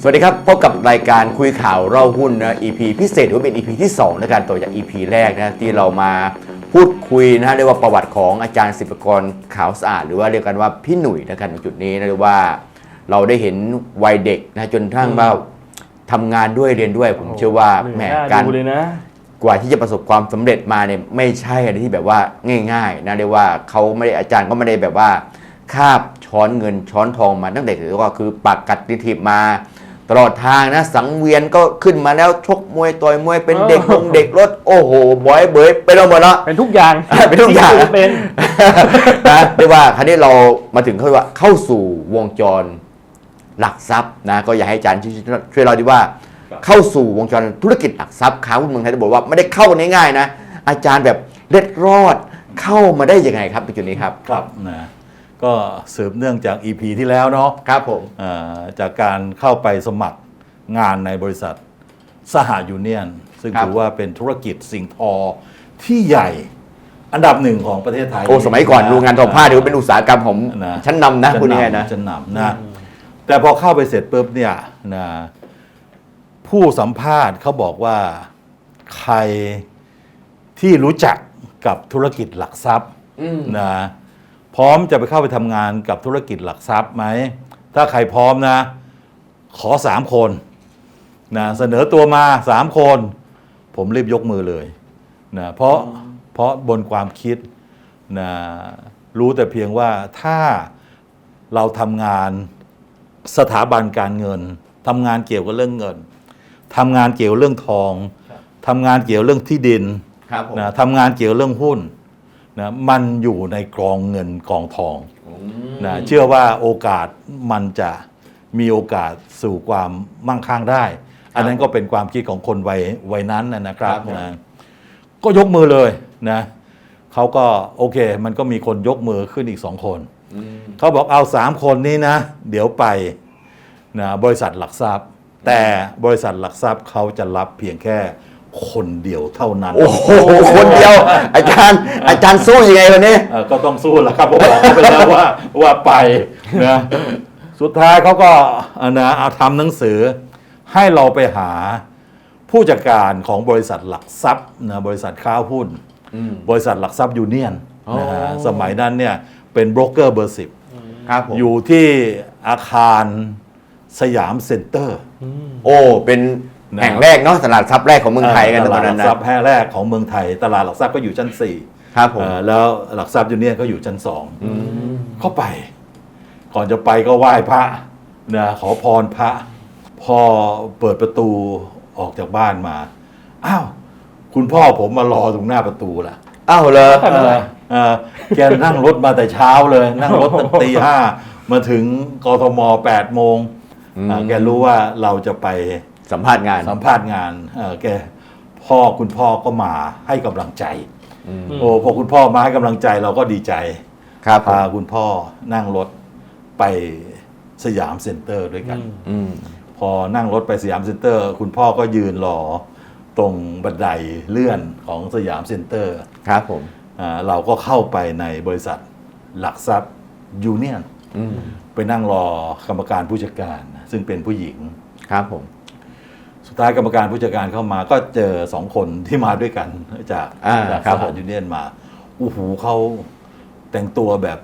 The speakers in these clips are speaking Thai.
สวัสดีครับ พบกับรายการคุยข่าวเล่าหุ้นนะ EP พิเศษหรือว่าเป็น EP ที่2ในการต่อจาก EP แรกนะที่เรามาพูดคุยนะเรียกว่าประวัติของอาจารย์ศิลปกรขาวสะอาด หรือว่าเรียกกันว่าพี่หนุ่ยนะครับในจุดนี้นะเรียกว่าเราได้เห็นวัยเด็กนะจนทั้งว่าทำงานด้วยเรียนด้วย ผมเชื่อว่าแหมการดูเลยน กว่าที่จะประสบความสำเร็จมาเนี่ยไม่ใช่อะไรที่แบบว่าง่ายๆนะเรียกว่าเขาไม่ได้อาจารย์ก็ไม่ได้แบบว่าคาบช้อนเงินช้อนทองมาตั้งแต่เด็กก็คือปากกัดติทิบมา ตลอดทางนะสังเวียนก็ขึ้นมาแล้วชกมวยต่อยมวยเป็นเด็กเออลงเด็กรถโอ้โหบอยเบยเป็นเอาหมดแล้วเป็นทุกอย่างเป็นทุกอย่างที่เป็นนะเรียกว่าคราวนี้เรามาถึงเขาเรียกว่าเข้าสู่วงจรหลักทรัพย์นะก็อยากให้อาจารย์ช่วยช่วยเราดีว่า เข้าสู่วงจรธุรกิจหลักทรัพย์ค้าหุ้นเมืองไทยจะบอกว่าไม่ได้เข้ากันง่ายๆนะ อาจารย์แบบเล็ดรอดเข้ามาได้ยังไงครับในจุดนี้ครับครับนะก็สืบเนื่องจาก EP ที่แล้วเนาะครับผมเอ่อจากการเข้าไปสมัครงานในบริษัทสหยูเนียน ซึ่งครับถือว่าเป็นธุรกิจสิ่งทอที่ใหญ่อันดับหนึ่งของประเทศไทย โอ้ สมัยก่อนโรงงานทอผ้าถือว่าเป็นอุตสาหกรรมของนะชั้นนำนะคุณยังไงนะชั้นนำนะ แต่พอเข้าไปเสร็จปุ๊บเนี่ยนะ ผู้สัมภาษณ์เขาบอกว่าใครที่รู้จักกับธุรกิจหลักทรัพย์อืมนะพร้อมจะไปเข้าไปทำงานกับธุรกิจหลักทรัพย์ไหม ถ้าใครพร้อมนะ ขอสามคนนะเสนอตัวมาสามคน ผมรีบยกมือเลยนะเพราะเพราะบนความคิดนะรู้แต่เพียงว่าถ้าเราทำงานสถาบันการเงินทำงานเกี่ยวกับเรื่องเงิน ทำงานเกี่ยวเรื่องทองทำงานเกี่ยวเรื่องที่ดินครับผมนะทำงานเกี่ยวเรื่องหุ้นนะมันอยู่ในกองเงินกองทองนะเชื่อว่าโอกาสมันจะมีโอกาสสู่ความมั่งคั่งได้ อันนั้นก็เป็นความคิดของคนวัยวัยนั้นนะนะครับครับผม นะก็ยกมือเลยนะเขาก็โอเค มันก็มีคนยกมือขึ้นอีกสองคนเขาบอกเอาสามคนนี้นะ เดี๋ยวไปนะบริษัทหลักทรัพย์ แต่บริษัทหลักทรัพย์เขาจะรับเพียงแค่คนเดียวเท่านั้น โอ้โหคนเดียว อาจารย์ อาจารย์สู้ยังไงวันนี้เอ่อก็ต้องสู้แหล้วครับผมบอกเขาไปแล้วว่าว่าไปนะสุดท้ายเขาก็อะนะเอาทำหนังสือ ให้เราไปหาผู้จัดการของบริษัทหลักทรัพย์นะบริษัทค้าหุ้นบริษัทหลักทรัพย์ยูเนียนนะฮะอ๋อ สมัยนั้นเนี่ยเป็นโบรกเกอร์เบอร์สิบ ครับผม อยู่ที่อาคาร สยามเซ็นเตอร์ โอ้ เป็นแห่งแรกเนาะตลาดทรัพย์แรกของเมืองไทยกันตตลาอดนหนั้ลันกนะทรัพย์แห่งแรกของเมืองไทย ตลาดหลักทรัพย์ก็อยู่ชั้นสี่ครับผม เอ่อแล้วหลักทรัพย์ยูเนียนก็อยู่ชั้นสองเข้าไป ก่อนจะไปก็ไหว้พระนะขอพรพระ พอเปิดประตูออกจากบ้านมา อ้าว คุณพ่อผมมารอตรงหน้าประตูละ อ้าวเลยทำอะไรเออแกนั่งรถมาแต่เช้าเลย นั่งรถตั้งตีห้ามาถึงกทมแปดโมงอ่า แกรู้ว่าเราจะไปสัมภาษณ์งาน สัมภาษณ์งานเออแกพ่อคุณพ่อก็มาให้กำลังใจโอ้พอคุณพ่อมาให้กำลังใจเราก็ดีใจครับผมพาคุณพ่อนั่งรถไปสยามเซ็นเตอร์ด้วยกันอืมพอนั่งรถไปสยามเซ็นเตอร์ คุณพ่อก็ยืนรอตรงบันไดเลื่อนของสยามเซ็นเตอร์ ครับผมอ่าเราก็เข้าไปในบริษัทหลักทรัพย์ยูเนียนอืม ไปนั่งรอกรรมการผู้จัดการ ซึ่งเป็นผู้หญิง ครับผม สุดท้ายกรรมการผู้จัดการเข้ามา ก็เจอสองคนที่มาด้วยกันจากอ่าจากครัสบผม หยูเนียนมาโอ้โหเขาแต่งตัวแบบ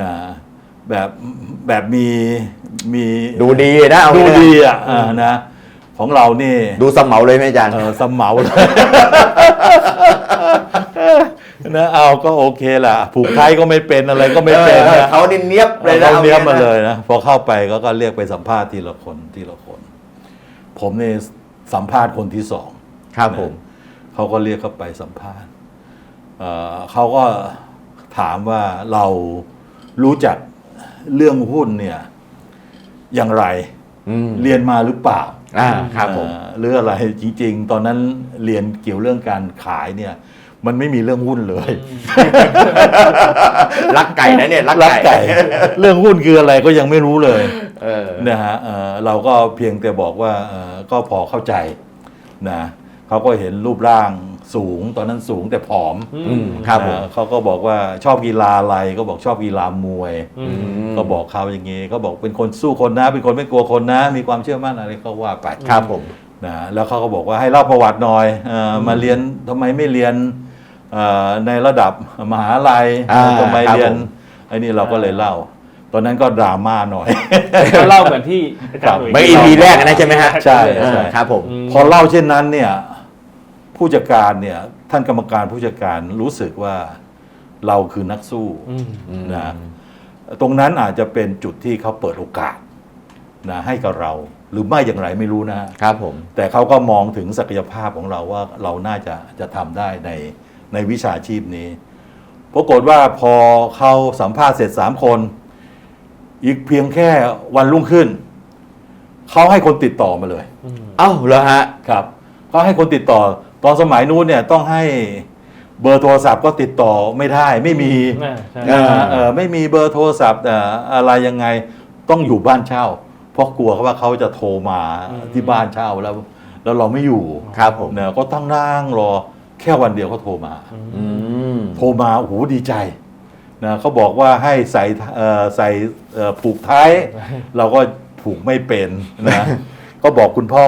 นะแบบแบบมีมี ดูดีนะเอาดูง่ายๆดีอะอ่านะ ของเรานี่ดูสมเหมาเลยไหมอาจารย์ เออสมเหมาเลย นะเอาก็โอเคล่ะ ผูกไทยก็ไม่เป็นอะไรก็ไม่เป็นเออนะเขาดินเนียบเลยนะเขาเลี้ยงมาอเลยนะพอเข้าไปก็ก็เรียกไปสัมภาษณ์ทีละคนทีละคน ผมนี่สัมภาษณ์คนที่สองครับผมเขาก็เรียกเข้าไปสัมภาษณ์เอ่อเขาก็ถามว่าเรารู้จักเรื่องหุ้นเนี่ย อย่างไรอืมเรียนมาหรือเปล่าอ่าครับผมเอ่อหรืออะไรจริง ๆ ตอนนั้นเรียนเกี่ยวเรื่องการขายเนี่ย มันไม่มีเรื่องหุ้นเลย รักไก่นะเนี่ยรักรักไก่ไก่ เรื่องหุ้นคืออะไรก็ยังไม่รู้เลยเออนะฮะเอ่อเราก็เพียงแต่บอกว่าเอ่อก็พอเข้าใจนะเขาก็เห็นรูปร่างสูงตอนนั้นสูงแต่ผอมอืมครับผมนะเขาก็บอกว่าชอบกีฬาอะไรก็บอกชอบกีฬามวยอืมมก็บอกเขาอย่างนี้ก็บอกเป็นคนสู้คนนะ เป็นคนไม่กลัวคนนะ มีความเชื่อมั่นอะไรก็ว่าไปครับผมนะแล้วเขาก็บอกว่าให้เล่าประวัติหน่อยเออมาเรียนทำไมไม่เรียนเอ่อ ในระดับมหาลัยอ่าทำไมครับเรียนผมไอ้นี่เราก็เลยเล่า ตอนนั้นก็ดราม่าหน่อยก็เล่าเหมือนที่อาจารย์หนุ่ยไม่ EP แรกนะใช่ไหมฮะใช่เออครับผมอืมพอเล่าเช่นนั้นเนี่ยผู้จัดการเนี่ยท่านกรรมการผู้จัดการรู้สึกว่าเราคือนักสู้อืมนะตรงนั้นอาจจะเป็นจุดที่เขาเปิดโอกาสนะให้กับเราหรือไม่อย่างไรไม่รู้นะครับผม แต่เขาก็มองถึงศักยภาพของเราว่าเราน่าจะจะทำได้ใน ในวิชาชีพนี้ปรากฏว่าพอเขาสัมภาษณ์เสร็จสามคน อีกเพียงแค่วันรุ่งขึ้น เขาให้คนติดต่อมาเลย เอ้าเหรอฮะครับเขาให้คนติดต่อ ตอนสมัยนู้นเนี่ยต้องให้เบอร์โทรศัพท์ก็ติดต่อไม่ได้ ไม่มีอ่าใช่นะฮะเออไม่มีเบอร์โทรศัพท์เอ่ออะไรยังไงต้องอยู่บ้านเช่า เพราะกลัวว่าเขาจะโทรมาที่บ้านเช่าแล้ว แล้วเราไม่อยู่ครับผมเนี่ยก็ต้องนั่งรอ แค่วันเดียวเขาโทรมา อืมโทรมาโอ้โหดีใจนะเขาบอกว่าให้ใส่เอ่อใส่เอ่อผูกท้าย เราก็ผูกไม่เป็นนะ ก็บอกคุณพ่อ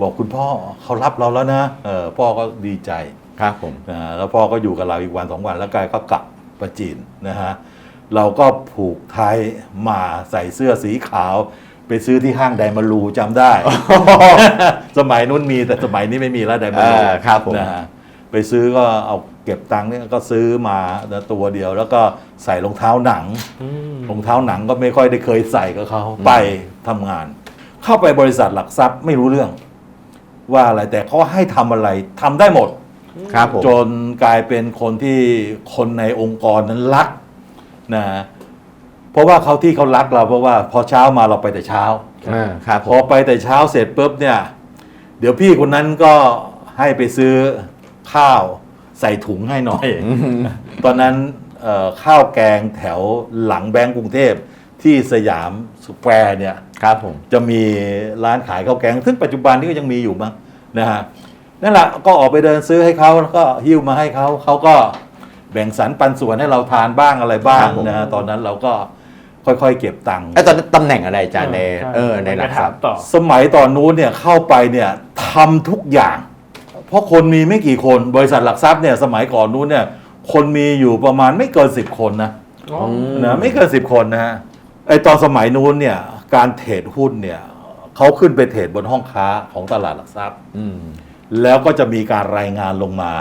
บอกคุณพ่อเขารับเราแล้วนะเออพ่อก็ดีใจครับผมนะแล้วพ่อก็อยู่กับเราอีกวันสองวันแล้วกายก็กลับประจีนนะฮะเราก็ผูกไทยมาใส่เสื้อสีขาว ไปซื้อที่ห้างไดมารูจำได้ สมัยนู้นมีแต่สมัยนี้ไม่มีแล้วไดมารูเออครับผม นะฮะ ไปซื้อก็เอาเก็บตังค์เนี่ยก็ซื้อมาตัวเดียว แล้วก็ใส่รองเท้าหนังอืมรองเท้าหนังก็ไม่ค่อยได้เคยใส่กับเขาไปทำงาน เข้าไปบริษัทหลักทรัพย์ไม่รู้เรื่อง ว่าอะไรแต่เขาให้ทำอะไรทำได้หมดครับผมจนกลายเป็นคนที่คนในองค์กรนั้นรักนะเพราะว่าเขาที่เขารักเราเพราะว่าพอเช้ามาเราไปแต่เช้าอ่าครับผพอมไปแต่เช้าเสร็จปุ๊บเนี่ย เดี๋ยวพี่คนนั้นก็ให้ไปซื้อ ข้าวใส่ถุงให้หน่อย ตอนนั้นเอ่อข้าวแกงแถวหลังแบงก์กรุงเทพที่สยามสแควร์เนี่ยครับผมจะมีร้านขายข้าวแกง ซึ่งปัจจุบันนี้ก็ยังมีอยู่มั้งนะฮะนั่นแหละก็ออกไปเดินซื้อให้เขาแล้วก็หิ้วมาให้เขาเขาก็แบ่งสรรปันส่วนให้เราทานบ้างอะไรบ้างนะฮะตอนนั้นเราก็ค่อยๆ เก็บตังค์ไอ้ตอนนั้นตำแหน่งอะไรอาจารย์ในใช่เออในหลักทรัพย์ต่อสมัยตอนนู้นเนี่ยเข้าไปเนี่ยทำทุกอย่างเพ ราะคนมีไม่กี่คนบริษัทหลักทรัพย์เนี่ยสมัยก่อนนู้นเนี่ยคนมีอยู่ประมาณไม่เกินสิบคนนะอ๋อนะไม่เกินสิบคนนะฮะไอตอนสมัยนู้นเนี่ยการเทรดหุ้นเนี่ยเขาขึ้นไปเทรดบนห้องค้าของตลาดหลักทรัพย์อืมแล้วก็จะมีการรายงานลงมา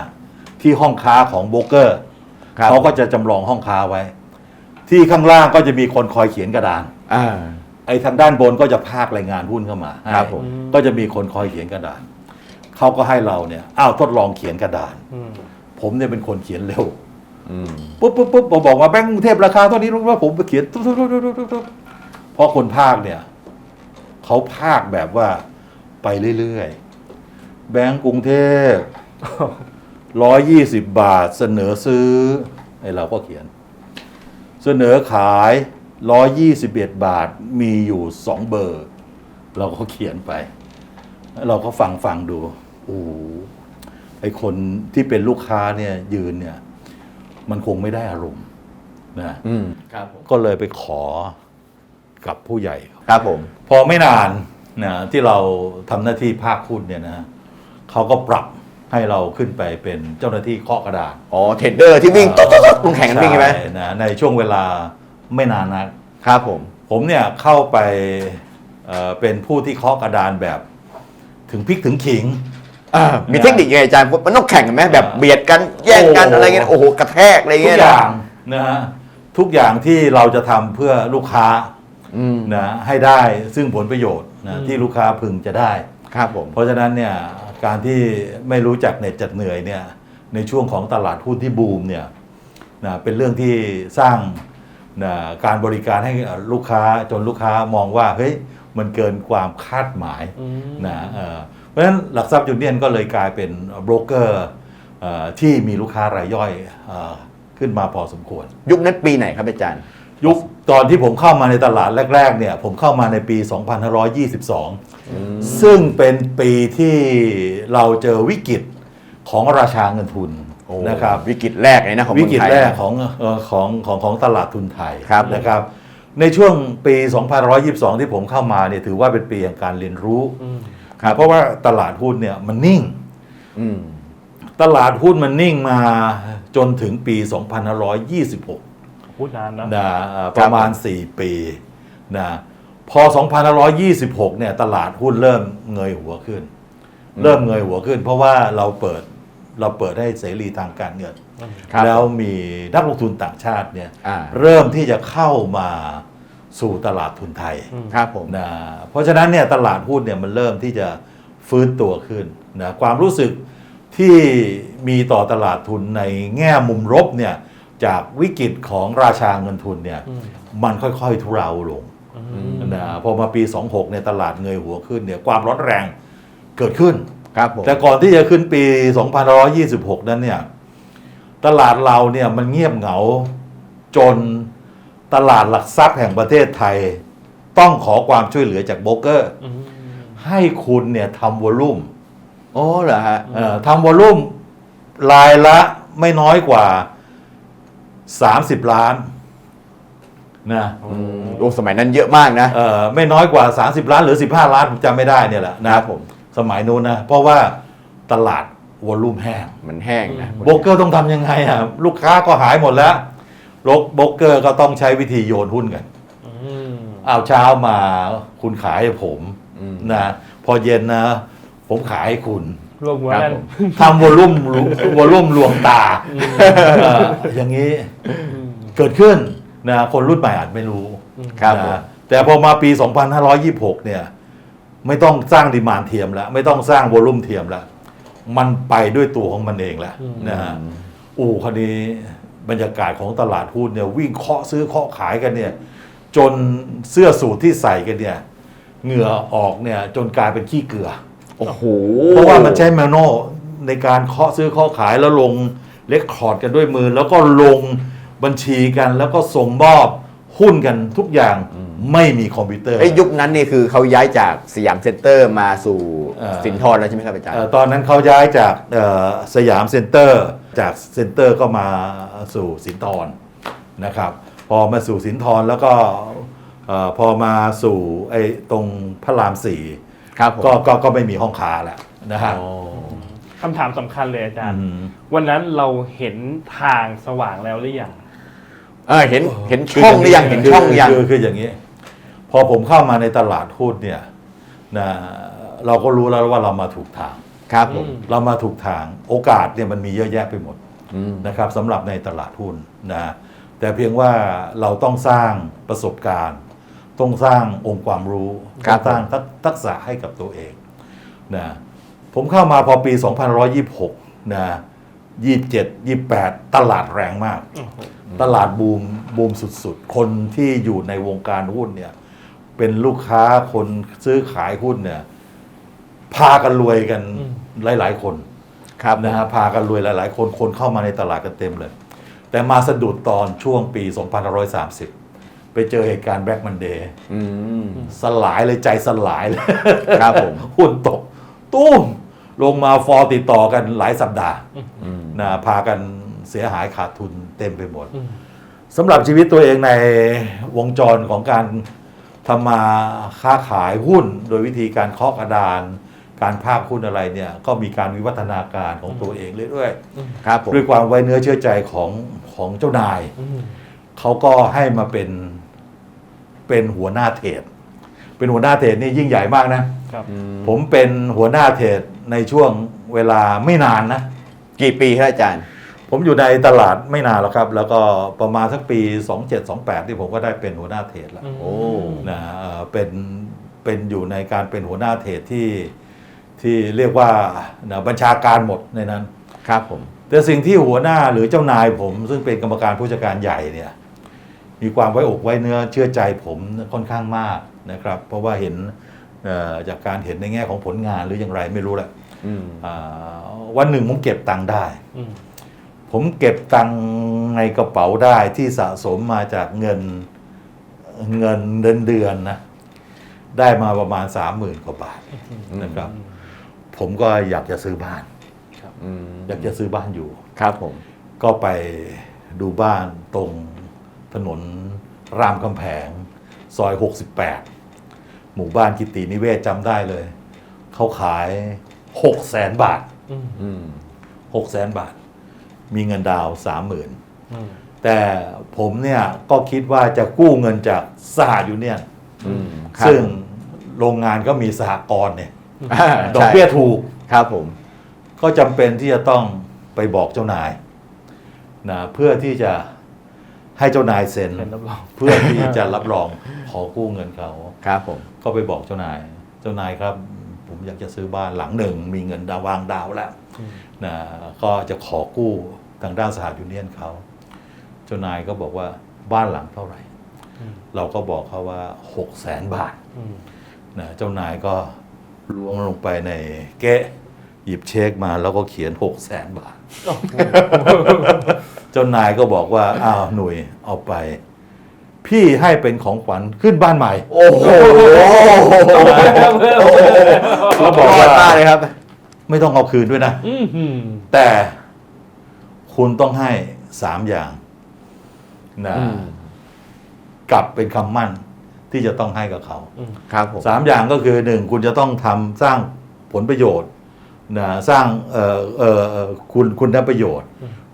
ที่ห้องค้าของโบรกเกอร์ครับเขาก็จะจำลองห้องค้าไว้ ที่ข้างล่างก็จะมีคนคอยเขียนกระดานอ่าไอ้ทางด้านบนก็จะพากรายงานหุ้นเข้ามาให้ครับผมก็จะมีคนคอยเขียนกระดาน เขาก็ให้เราเนี่ยอ้าวทดลองเขียนกระดาน อืมผมเนี่ยเป็นคนเขียนเร็วอืมปุ๊บปุ๊บปุ๊บผมบอกว่าแบงก์กรุงเทพราคาเท่านี้รู้ว่าผมไปเขียนตุ๊บตุ๊บตุ๊บตุ๊บตุ๊บตุ๊บเพราะคนภาคเนี่ยเขาภาคแบบว่าไปเรื่อยๆแบงก์กรุงเทพร้อยยี่สิบบาทเสนอซื้อไอ้เราก็เขียน เสนอขายร้อยยี่สิบเอ็ดบาทมีอยู่สองเบอร์ เราก็เขียนไป เราก็ฟังฟังดู โอ้โหไอคนที่เป็นลูกค้าเนี่ยยืนเนี่ย มันคงไม่ได้อารมณ์นะอืมครับผมก็เลยไปขอกับผู้ใหญ่ ครับผม พอไม่นานนะที่เราทำหน้าที่ภาคหุ้นเนี่ยนะเขาก็ปรับให้เราขึ้นไปเป็นเจ้าหน้าที่เคาะกระดาษอ๋อเทรดเดอร์ที่วิ่งตุ๊ดตุ๊ดตุ๊ดคุณแข่งกันวิ่งใช่ไหมนะในช่วงเวลาไม่นานนัก ครับผม ผมเนี่ยเข้าไปเอ่อเป็นผู้ที่เคาะกระดานแบบ ถึงพริกถึงขิงอ่า มีเทคนิคยังไงอาจารย์มันต้องแข่งกันไหมแบบเบียดกันแย่งกันโอ้อะไรเงี้ยโอ้โหกระแทกอะไรทุกเงี้ยอนะย่างนะฮะทุกอย่างที่เราจะทำเพื่อลูกค้าอืมนะให้ได้ซึ่งผลประโยชน์นะที่ลูกค้าพึงจะได้ ครับผม เพราะฉะนั้นเนี่ยการที่ไม่รู้จักเหน็ดจัดเหนื่อยเนี่ยในช่วงของตลาดหุ้นที่บูมเนี่ยนะเป็นเรื่องที่สร้างนะการบริการให้ลูกค้าจนลูกค้ามองว่าเฮ้ยมันเกินความคาดหมายอืมนะเอ่อ เพราะฉะนั้นหลักทรัพย์ยูเนียนก็เลยกลายเป็นโบรกเกอร์เอ่อที่มีลูกค้ารายย่อยเอ่อขึ้นมาพอสมควร ยุคนั้นปีไหนครับอาจารย์ ยุคตอนที่ผมเข้ามาในตลาดแรก ๆ เนี่ย ผมเข้ามาในปี 2522 ซึ่งเป็นปีที่เราเจอวิกฤตของราชาเงินทุนโอ้นะครับวิกฤตแรกเลยนะของวิเมืองกฤตไทยแรกของเอ่อของของของตลาดทุนไทยครับนะครับ ในช่วงปี 2522 ที่ผมเข้ามาเนี่ยถือว่าเป็นปีแห่งการเรียนรู้อืม เพราะว่าตลาดหุ้นเนี่ยมันนิ่งอืมตลาดหุ้นมันนิ่งมาจนถึงปี 2526พูดนานนะนะเอ่อประมาณ 4 ปีนะพอ 2526 เนี่ยตลาดหุ้นเริ่มเงยหัวขึ้น เริ่มเงยหัวขึ้น เพราะว่าเราเปิดเราเปิดให้เสรีทางการเงินครับแล้วมีนักลงทุนต่างชาติเนี่ยอ่าเริ่มที่จะเข้ามา สู่ตลาดทุนไทยอืมครับผมนะเพราะฉะนั้นเนี่ยตลาดหุ้นเนี่ยมันเริ่มที่จะฟื้นตัวขึ้นนะความรู้สึกที่มีต่อตลาดทุนในแง่มุมลบเนี่ยจากวิกฤตของราชาเงินทุนเนี่ยอืมมันค่อยๆทุเลาลงอืมนะพอมาปี 26เนี่ยตลาดเงยหัวขึ้นเนี่ยความร้อนแรงเกิดขึ้นครับผมแต่ก่อนที่จะขึ้นปี 2526 นั้นเนี่ยตลาดเราเนี่ยมันเงียบเหงาจน ตลาดหลักทรัพย์แห่งประเทศไทย ต้องขอความช่วยเหลือจากโบรกเกอร์ อืมให้คุณเนี่ยทำวอลลุ่มโอ้เหรอฮะเอ่อทำวอลลุ่มรายละไม่น้อยกว่า 30 ล้านนะอืมโอ้สมัยนั้นเยอะมากนะ เอ่อไม่น้อยกว่า 30 ล้านหรือ 15 ล้านผมจำไม่ได้เนี่ยแหละนะครับผม สมัยนู้นนะ เพราะว่าตลาดวอลลุ่มแห้ง มันแห้งนะ โบรกเกอร์ต้องทำยังไงอะ ลูกค้าก็หายหมดแล้ว โบรกเกอร์ก็ต้องใช้วิธีโยนหุ้นกันอืมเอาเช้ามาคุณขายให้ผมอืมนะพอเย็นนะ ผมขายให้คุณรวมหัวครับกันผมทำวอลลุ่มวอลลุ่มลวงตาเอออย่างนี้อืมเกิดขึ้นนะคนรุ่นใหม่อาจไม่รู้ครับผมนะแต่พอมาปี 2526 เนี่ย ไม่ต้องสร้างดีมานด์เทียมแล้ว ไม่ต้องสร้างวอลลุ่มเทียมแล้ว มันไปด้วยตัวของมันเองแล้วนะฮะอู้คราวนี้ บรรยากาศของตลาดหุ้นเนี่ยวิ่งเคาะซื้อเคาะขายกันเนี่ยจนเสื้อสูทที่ใส่กันเนี่ยเหงื่อออกเนี่ยจนกลายเป็นขี้เกลือ โอ้โหเพราะว่ามันใช้แมโนในการเคาะซื้อเคาะขายแล้วลงเลคคอร์ดกันด้วยมือ แล้วก็ลงบัญชีกันแล้วก็ส่งมอบหุ้นกันทุกอย่างไม่มีคอมพิวเตอร์ไอ้ยุคนั้นนี่คือเขาย้ายจากสยามเซ็นเตอร์มาสู่เอ่อสินทรแล้วใช่ไหมครับอาจารย์เอ่อตอนนั้นเขาย้ายจากเอ่อสยามเซ็นเตอร์ จากเซ็นเตอร์ก็มาสู่สินทรนะครับ พอมาสู่สินทรแล้วก็เอ่อพอมาสู่ไอ้ตรงพระรามสี่ครับผมก็ก็ก็ไม่มีห้องค้าแล้วนะฮะอ๋อคำถามสำคัญเลยอาจารย์อืมวันนั้นเราเห็นทางสว่างแล้วหรือยังเออเห็นเห็นช่องหรือยังเห็นช่องหรือยังคือคืออย่างนี้ พอผมเข้ามาในตลาดหุ้นเนี่ยนะเราก็รู้แล้วว่าเรามาถูกทาง ครับผมอืมเรามาถูกทางโอกาสเนี่ยมันมีเยอะแยะไปหมดอืมนะครับสำหรับในตลาดหุ้นนะแต่เพียงว่าเราต้องสร้างประสบการณ์ ต้องสร้างองค์ความรู้ครัต้อบงสร้างทักทักษะให้กับตัวเองนะผมเข้ามาพอปี2526นะ27 28 ตลาดแรงมาก ตลาดบูมบูมสุดๆ คนที่อยู่ในวงการหุ้นเนี่ยเป็นลูกค้าคนซื้อขายหุ้นเนี่ยพากันรวยกันอืม หลาย ๆ คนครับนะฮะพากันรวยหลาย ๆ คนคนเข้ามาในตลาดกันเต็มเลย แต่มาสะดุดตอนช่วงปี 2530 ไปเจอเหตุการณ์แบล็กมันเดย์อืมสลายเลยใจสลายเลยครับผมหุ้นตก ตุ้ม ลงมาฟอลติดต่อกันหลายสัปดาห์อืมนะพากันเสียหายขาดทุนเต็มไปหมดอืมสำหรับชีวิตตัวเองในวงจรของการทำมาค้าขายหุ้น โดยวิธีการเคาะกระดาน การภาคหุ้นอะไรเนี่ยก็มีการวิวัฒนาการของตัวเองเรื่อยครับผมๆด้วยความไว้เนื้อเชื่อใจของของเจ้านาย อืมเขาก็ให้มาเป็นเป็นหัวหน้าเทรดเป็นหัวหน้าเทรดนี่ยิ่งใหญ่มากนะ ครับผมเป็นหัวหน้าเทรดในช่วงเวลาไม่นานนะ กี่ปีครับอาจารย์ ผมอยู่ในตลาดไม่นานแล้วครับ แล้วก็ประมาณสักปี 27-28 ที่ผมก็ได้เป็นหัวหน้าเทรดแล้วอืมโอ้นะเอ่อเป็นเป็นอยู่ในการเป็นหัวหน้าเทรดที่ ที่เรียกว่านะบัญชาการหมดในนั้นครับผมแต่สิ่งที่หัวหน้าหรือเจ้านายผม ซึ่งเป็นกรรมการผู้จัดการใหญ่เนี่ยมีความไว้อกไว้เนื้อเชื่อใจผมค่อนข้างมากนะครับ เพราะว่าเห็นเอ่อจากการเห็นในแง่ของผลงานหรืออย่างไรไม่รู้แหละอืมอ่าวันหนึ่งผมเก็บตังค์ได้อืมผมเก็บตังค์ในกระเป๋าได้ที่สะสมมาจากเงินเงินเดือนเดือนนะได้มาประมาณสามหมื่นกว่าบาทนะครับ ผมก็อยากจะซื้อบ้าน อืมอยากจะซื้อบ้านอยู่ ครับผม ก็ไปดูบ้านตรงถนนรามคำแผงซอย 68 หมู่บ้านกิตินิเวศจำได้เลย เขาขาย6แสนบาท อืมอืม6แสนบาท มีเงินดาวน์30,000อืมแต่ผมเนี่ยก็คิดว่าจะกู้เงินจากสหยูเนี่ยน อืมครับซึ่งโรงงานก็มีสหกรณ์เนี่ยอ่า ดอกเบี้ยใช่ถูกครับผม ก็จำเป็นที่จะต้องไปบอกเจ้านายนะเพื่อที่จะให้เจ้านายเซ็นเป็นรับรองเพื่อที่จะรับรองขอกู้เงินเขาครับผมก็ไปบอกเจ้านาย เจ้านายครับ ผมอยากจะซื้อบ้านหลังหนึ่ง มีเงินดาววางดาวแล้วอืมนะก็จะขอกู้ทางด้านสหยูเนียนเขา เจ้านายก็บอกว่าบ้านหลังเท่าไหร่อืมเราก็บอกเขาว่าหกแสนบาทอืมนะเจ้านายก็ ล้วงลงไปในเก๊ะหยิบเช็คมาแล้วก็เขียนหกแสนบาท เจ้านายก็บอกว่าอ้าวหนุ่ยเอาไป พี่ให้เป็นของขวัญขึ้นบ้านใหม่ โอ้โหแล้วบอกว่ามากเลยครับ ไม่ต้องเอาคืนด้วยนะอืมอืมแต่คุณต้องให้สามอย่างนะอืมกลับเป็นคำมั่น ที่จะต้องให้กับเขาอืมครับผมสามอย่างก็คือหนึ่งคุณจะต้องทำสร้างผลประโยชน์นะสร้างเอ่อเอ่อเอ่อคุณคุณประโยชน์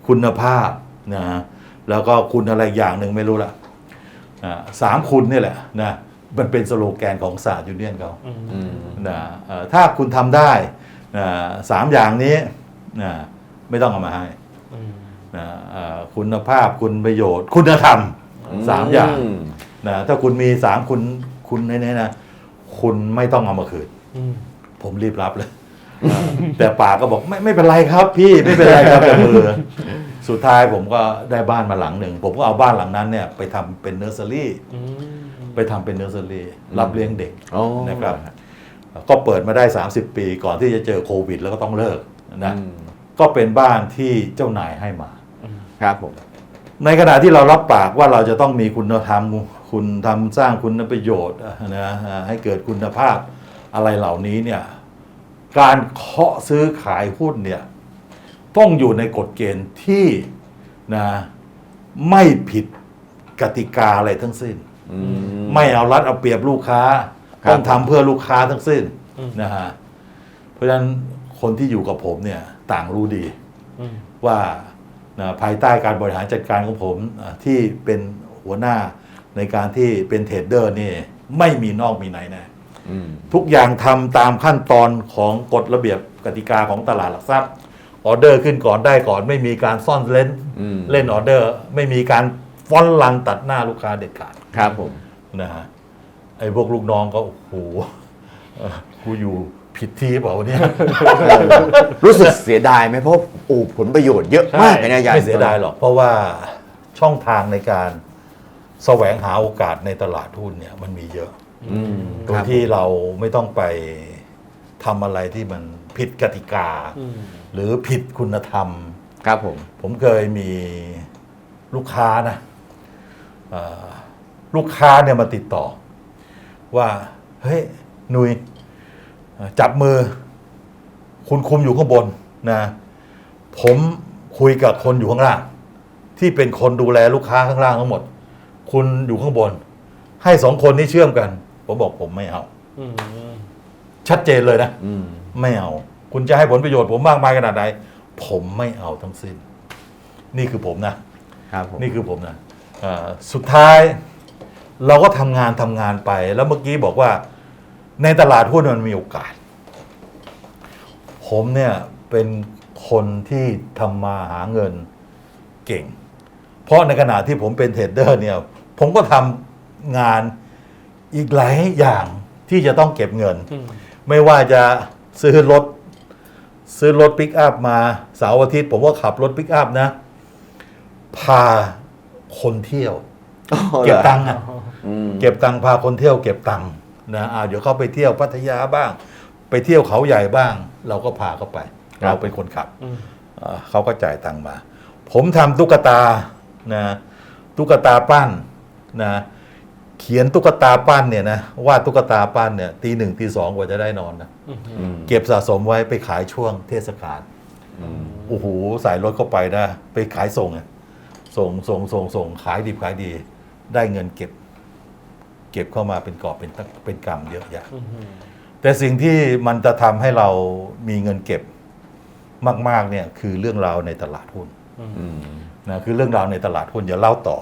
คุณภาพนะแล้วก็คุณอะไรอย่างหนึ่งไม่รู้ละอ่าสามคุณนี่แหละนะมันเป็นสโลแกนของศาสตร์ยูเนียนเขาอืมอืมนะเอ่อถ้าคุณทำได้นะสามอย่างนี้นะไม่ต้องเอามาให้อืมนะเอ่อคุณภาพคุณประโยชน์ คุณธรรมสามอย่างม นะถ้าคุณมีสามคุณคุณในนี้นะคุณไม่ต้องเอามาคืนอืมผมรีบรับเลย แต่ป่าก็บอกไม่ไม่เป็นไรครับ พี่ไม่เป็นไรครับแต่มือสุดท้ายผมก็ได้บ้านมาหลังหนึ่ง ผมก็เอาบ้านหลังนั้นเนี่ย ไปทำเป็นเนอร์เซอรี่อืมไปทำเป็นเนอร์เซอรี่รับเลี้ยงเด็กโอ้นะครับ ก็เปิดมาได้ 30 ปีก่อนที่จะเจอโควิด แล้วก็ต้องเลิกนะอืมก็เป็นบ้านที่เจ้านายให้มาครับผม ในขณะที่เรารับปากว่าเราจะต้องมีคุณธรรมคุณทำสร้างคุณประโยชน์นะให้เกิดคุณภาพอะไรเหล่านี้เนี่ยการเคาะซื้อขายหุ้นเนี่ยต้องอยู่ในกฎเกณฑ์ที่นะไม่ผิดกติกาอะไรทั้งสิ้นอืมไม่เอารัดเอาเปรียบลูกค้าครับต้องทำเพื่อลูกค้าทั้งสิ้นอืมนะฮะเพราะฉะนั้นคนที่อยู่กับผมเนี่ยต่างรู้ดีอืมว่า นะภายใต้การบริหารจัดการของผมอะที่เป็นหัวหน้าในการที่เป็นเทรดเดอร์นี่ไม่มีนอกมีในแน่อืมทุกอย่างทำตามขั้นตอนของกฎระเบียบกติกาของตลาดหลักทรัพย์ออเดอร์ขึ้นก่อนได้ก่อน ไม่มีการซ่อนเล่นอืมเล่นออเดอร์ ไม่มีการฟ้อนลังตัดหน้าลูกค้าเด็ดขาดครับผมนะฮะไอ้พวกลูกน้องก็โอ้โหเอ่อกูอยู่ ผิดที่เปล่าวะเนี่ย รู้สึกเสียดายไหมเพราะโอ้ผลประโยชน์เยอะมากเลยนะอาจารย์ไม่เสียดายหรอก เพราะว่าช่องทางในการแสวงหาโอกาสในตลาดหุ้นเนี่ยมันมีเยอะอืมโดคยรับที่เราไม่ต้องไปทำอะไรที่มันผิดกติกาอืมหรือผิดคุณธรรม ครับผม ผมเคยมีลูกค้านะเอ่อลูกค้าเนี่ยมาติดต่อ ว่า เฮ้ยหนุยเอ่อ จับมือ คุณคุมอยู่ข้างบนนะผมคุยกับคนอยู่ข้างล่าง ที่เป็นคนดูแลลูกค้าข้างล่างทั้งหมด คุณอยู่ข้างบน ให้สองคนนี้เชื่อมกัน ผมบอกผมไม่เอาอืมชัดเจนเลยนะอืมไม่เอา คุณจะให้ผลประโยชน์ผมมากมายขนาดไหนผมไม่เอาทั้งสิ้น นี่คือผมนะครับผมนี่คือผมนะเอ่อสุดท้ายเราก็ทำงานทำงานไป แล้วเมื่อกี้บอกว่า ในตลาดหุ้นมันมีโอกาส ผมเนี่ยเป็นคนที่ทำมาหาเงินเก่ง เพราะในขณะที่ผมเป็นเทรดเดอร์เนี่ย ผมก็ทำงานอีกหลายอย่างที่จะต้องเก็บเงินอืมไม่ว่าจะซื้อรถ ซื้อรถปิกอัพมาเสาร์อาทิตย์ผมก็ขับรถปิกอัพนะ พาคนเที่ยว เก็บตังค์อะอืมเก็บตังค์พาคนเที่ยวเก็บตังค์ นะอ่าเดี๋ยวเขาไปเที่ยวพัทยาบ้าง ไปเที่ยวเขาใหญ่บ้าง เราก็พาเขาไปเราเป็นคนขับอืมอ่าเขาก็จ่ายตังค์มา ผมทำตุ๊กตานะตุ๊กตาปั้นนะเขียนตุ๊กตาปั้นเนี่ยนะวาดตุ๊กตาปั้นเนี่ยตีหนึ่งตีสองกว่าจะได้นอนนะอืมเก็บสะสมไว้ไปขายช่วงเทศกาล อืมโอ้โหใส่รถเข้าไปนะ ไปขายส่งอะส่งส่งส่งส่งขายดีขายดี ได้เงินเก็บ เก็บเข้ามาเป็นกอบเป็นตักเป็นกำเยอะแยะแต่สิ่งที่มันจะทำให้เรามีเงินเก็บมาก ๆ เนี่ยคือเรื่องราวในตลาดหุ้นอืมนะคือเรื่องราวในตลาดหุ้นอย่าเล่าต่อ